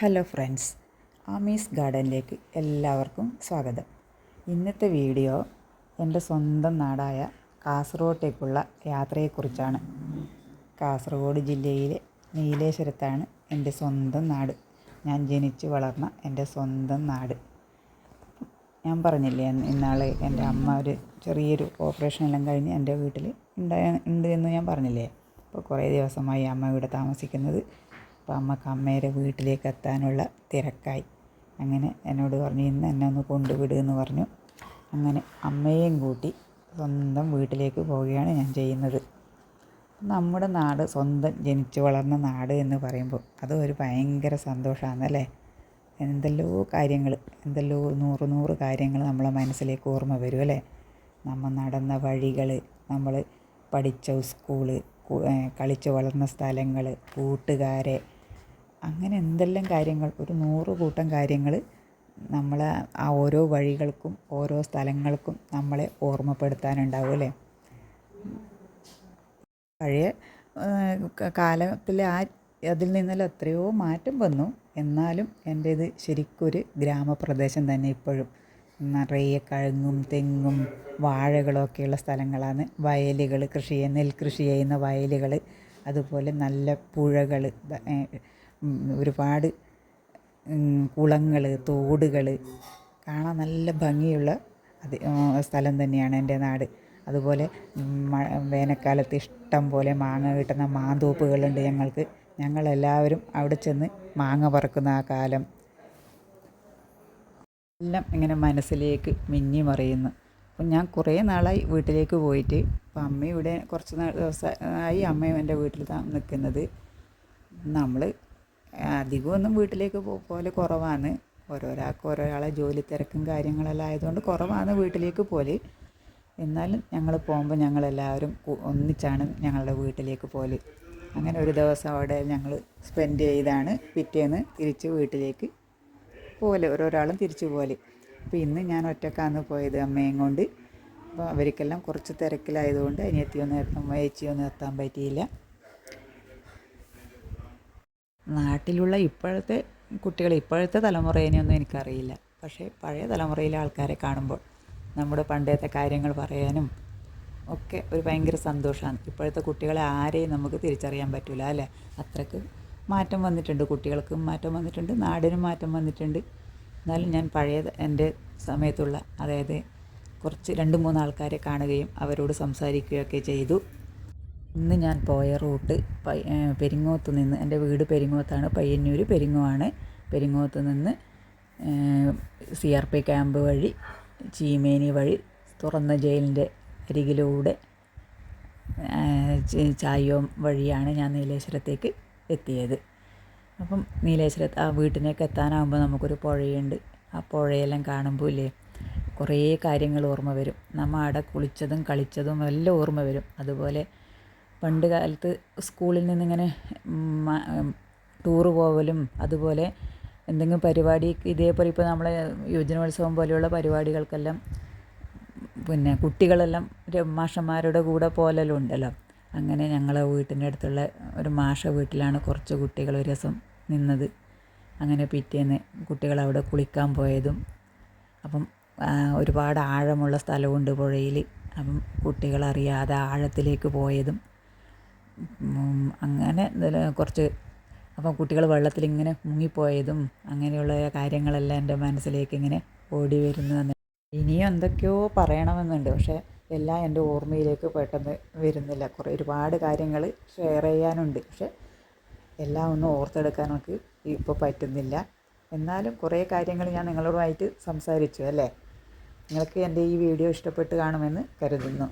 Hello friends Ami's ഗാർഡനിലേക്ക് എല്ലാവർക്കും സ്വാഗതം. ഇന്നത്തെ വീഡിയോ എന്റെ സ്വന്തം നാടായ കാസർഗോട്ടേക്കുള്ള യാത്രയെക്കുറിച്ചാണ്. കാസർഗോഡ് ജില്ലയിലെ നീലേശ്വരത്താണ് എന്റെ സ്വന്തം നാട്. ഞാൻ ജനിച്ച് വളർന്ന എന്റെ സ്വന്തം നാട്. ഞാൻ പറഞ്ഞില്ലേ ഇന്നാൾ എന്റെ അമ്മ ഒരു ചെറിയൊരു ഓപ്പറേഷൻ എല്ലാം കഴിഞ്ഞ് എന്റെ വീട്ടിൽ ഉണ്ടായ ഉണ്ട് എന്ന് ഞാൻ പറഞ്ഞില്ലേ? അപ്പോൾ കുറേ ദിവസമായി അമ്മ ഇവിടെ താമസിക്കുന്നത് അപ്പോൾ അമ്മയ്ക്ക് അമ്മയുടെ വീട്ടിലേക്ക് എത്താനുള്ള തിരക്കായി. അങ്ങനെ എന്നോട് പറഞ്ഞു ഇന്ന് എന്നെ ഒന്ന് കൊണ്ടുവിടുമെന്ന് പറഞ്ഞു. അങ്ങനെ അമ്മയെയും കൂട്ടി സ്വന്തം വീട്ടിലേക്ക് പോവുകയാണ് ഞാൻ ചെയ്യുന്നത്. നമ്മുടെ നാട് സ്വന്തം ജനിച്ചു വളർന്ന നാട് എന്ന് പറയുമ്പോൾ അത് ഒരു ഭയങ്കര സന്തോഷമാണല്ലേ എന്തെല്ലോ കാര്യങ്ങൾ എന്തെല്ലോ നൂറ് നൂറ് കാര്യങ്ങൾ നമ്മളെ മനസ്സിലേക്ക് ഓർമ്മ വരും അല്ലേ? നമ്മൾ നടന്ന വഴികൾ നമ്മൾ പഠിച്ച സ്കൂൾ കളിച്ച് വളർന്ന സ്ഥലങ്ങൾ കൂട്ടുകാരെ അങ്ങനെ എന്തെല്ലാം കാര്യങ്ങൾ ഒരു നൂറ് കൂട്ടം കാര്യങ്ങൾ നമ്മളെ ആ ഓരോ വഴികൾക്കും ഓരോ സ്ഥലങ്ങൾക്കും നമ്മളെ ഓർമ്മപ്പെടുത്താനുണ്ടാവും അല്ലേ? പഴയ കാലത്തിൽ ആ അതിൽ നിന്നെല്ലാം എത്രയോ മാറ്റം വന്നു. എന്നാലും എന്റെ ഇത് ശരിക്കൊരു ഗ്രാമപ്രദേശം തന്നെ ഇപ്പോഴും. നിറയെ കഴുങ്ങും തെങ്ങും വാഴകളൊക്കെയുള്ള സ്ഥലങ്ങളാണ്. വയലുകൾ കൃഷി നെൽകൃഷി ചെയ്യുന്ന വയലുകൾ അതുപോലെ നല്ല പുഴകൾ ഒരുപാട് കുളങ്ങൾ തോടുകൾ കാണാൻ നല്ല ഭംഗിയുള്ള അത് സ്ഥലം തന്നെയാണ് എന്റെ നാട്. അതുപോലെ വേനൽക്കാലത്ത് ഇഷ്ടം പോലെ മാങ്ങ കിട്ടുന്ന മാന്തോപ്പുകളുണ്ട് ഞങ്ങൾക്ക്. ഞങ്ങളെല്ലാവരും അവിടെ ചെന്ന് മാങ്ങ പറക്കുന്ന ആ കാലം. എല്ലാം ഇങ്ങനെ മനസ്സിലേക്ക് മിന്നി മറിയുന്നു. അപ്പം ഞാൻ കുറേ നാളായി വീട്ടിലേക്ക് പോയിട്ട് അപ്പം അമ്മ ഇവിടെ കുറച്ച് നാൾ ദിവസമായി അമ്മ എന്റെ വീട്ടിൽ നിൽക്കുന്നത്. നമ്മൾ അധികമൊന്നും വീട്ടിലേക്ക് പോലെ കുറവാണ്. ഓരോരാൾക്ക് ഓരോരാളെ ജോലി തിരക്കും കാര്യങ്ങളെല്ലാം ആയതുകൊണ്ട് കുറവാണ് വീട്ടിലേക്ക് പോലെ. എന്നാലും ഞങ്ങൾ പോകുമ്പോൾ ഞങ്ങളെല്ലാവരും ഒന്നിച്ചാണ് ഞങ്ങളുടെ വീട്ടിലേക്ക് പോലെ. അങ്ങനെ ഒരു ദിവസം അവിടെ ഞങ്ങൾ സ്പെൻഡ് ചെയ്താണ് പിറ്റേന്ന് തിരിച്ച് വീട്ടിലേക്ക് പോലെ ഓരോരാളും തിരിച്ചു പോലെ. അപ്പോൾ ഇന്ന് ഞാൻ ഒറ്റക്കാന്ന് പോയത് അമ്മയും കൊണ്ട്. അപ്പോൾ അവർക്കെല്ലാം കുറച്ച് തിരക്കിലായതുകൊണ്ട് അനിയത്തിയൊന്നും എത്താൻ ചേച്ചിയൊന്നും എത്താൻ പറ്റിയില്ല. നാട്ടിലുള്ള ഇപ്പോഴത്തെ കുട്ടികൾ ഇപ്പോഴത്തെ തലമുറേനെയൊന്നും എനിക്കറിയില്ല. പക്ഷേ പഴയ തലമുറയിലെ ആൾക്കാരെ കാണുമ്പോൾ നമ്മുടെ പണ്ടത്തെ കാര്യങ്ങൾ പറയാനും ഒക്കെ ഒരു ഭയങ്കര സന്തോഷമാണ്. ഇപ്പോഴത്തെ കുട്ടികളെ ആരെയും നമുക്ക് തിരിച്ചറിയാൻ പറ്റില്ല അല്ലേ? അത്രയ്ക്ക് മാറ്റം വന്നിട്ടുണ്ട്. കുട്ടികൾക്കും മാറ്റം വന്നിട്ടുണ്ട്. നാടിനും മാറ്റം വന്നിട്ടുണ്ട്. എന്നാലും ഞാൻ പഴയ എന്റെ സമയത്തുള്ള അതായത് കുറച്ച് രണ്ട് മൂന്ന് ആൾക്കാരെ കാണുകയും അവരോട് സംസാരിക്കുകയൊക്കെ ചെയ്തു. ഇന്ന് ഞാൻ പോയ റൂട്ട് പെരിങ്ങോത്ത് നിന്ന് എന്റെ വീട് പെരിങ്ങോത്താണ്. പയ്യന്നൂർ പെരിങ്ങോമാണ് പെരിങ്ങോത്ത് നിന്ന് സി ആർ പി ക്യാമ്പ് വഴി ചീമേനി വഴി തുറന്ന ജയിലിന്റെ അരികിലൂടെ ചായോം വഴിയാണ് ഞാൻ നീലേശ്വരത്തേക്ക് എത്തിയത്. അപ്പം നീലേശ്വരത്ത് ആ വീട്ടിലേക്ക് എത്താനാകുമ്പോൾ നമുക്കൊരു പുഴയുണ്ട്. ആ പുഴയെല്ലാം കാണുമ്പോൾ ഇല്ലേ കുറേ കാര്യങ്ങൾ ഓർമ്മ വരും. നമ്മൾ അവിടെ കുളിച്ചതും കളിച്ചതും എല്ലാം ഓർമ്മ വരും. അതുപോലെ പണ്ട് കാലത്ത് സ്കൂളിൽ നിന്നിങ്ങനെ ടൂറ് പോവലും അതുപോലെ എന്തെങ്കിലും പരിപാടി ഇതേപോലെ ഇപ്പോൾ നമ്മളെ യുവജനോത്സവം പോലെയുള്ള പരിപാടികൾക്കെല്ലാം പിന്നെ കുട്ടികളെല്ലാം മാഷന്മാരുടെ കൂടെ പോലെല്ലാം ഉണ്ടല്ലോ. അങ്ങനെ ഞങ്ങളെ വീട്ടിന്റെ അടുത്തുള്ള ഒരു മാഷ വീട്ടിലാണ് കുറച്ച് കുട്ടികൾ ഒരു ദിവസം നിന്നത്. അങ്ങനെ പിറ്റേന്ന് കുട്ടികൾ അവിടെ കുളിക്കാൻ പോയതും അപ്പം ഒരുപാട് ആഴമുള്ള സ്ഥലമുണ്ട് പുഴയിൽ. അപ്പം കുട്ടികളറിയാതെ ആഴത്തിലേക്ക് പോയതും അങ്ങനെ കുറച്ച് അപ്പം കുട്ടികൾ വെള്ളത്തിലിങ്ങനെ മുങ്ങിപ്പോയതും അങ്ങനെയുള്ള കാര്യങ്ങളെല്ലാം എന്റെ മനസ്സിലേക്ക് ഇങ്ങനെ ഓടി വരുന്നു ഇനിയും എന്തൊക്കെയോ പറയണമെന്നുണ്ട്. പക്ഷേ എല്ലാം എന്റെ ഓർമ്മയിലേക്ക് പെട്ടെന്ന് വരുന്നില്ല. കുറേ ഒരുപാട് കാര്യങ്ങൾ ഷെയർ ചെയ്യാനുണ്ട്. പക്ഷേ എല്ലാം ഒന്നും ഓർത്തെടുക്കാൻ നമുക്ക് ഇപ്പോൾ പറ്റുന്നില്ല. എന്നാലും കുറേ കാര്യങ്ങൾ ഞാൻ നിങ്ങളോടുമായിട്ട് സംസാരിച്ചു അല്ലേ? നിങ്ങൾക്ക് എന്റെ ഈ വീഡിയോ ഇഷ്ടപ്പെട്ട് കാണുമെന്ന് കരുതുന്നു.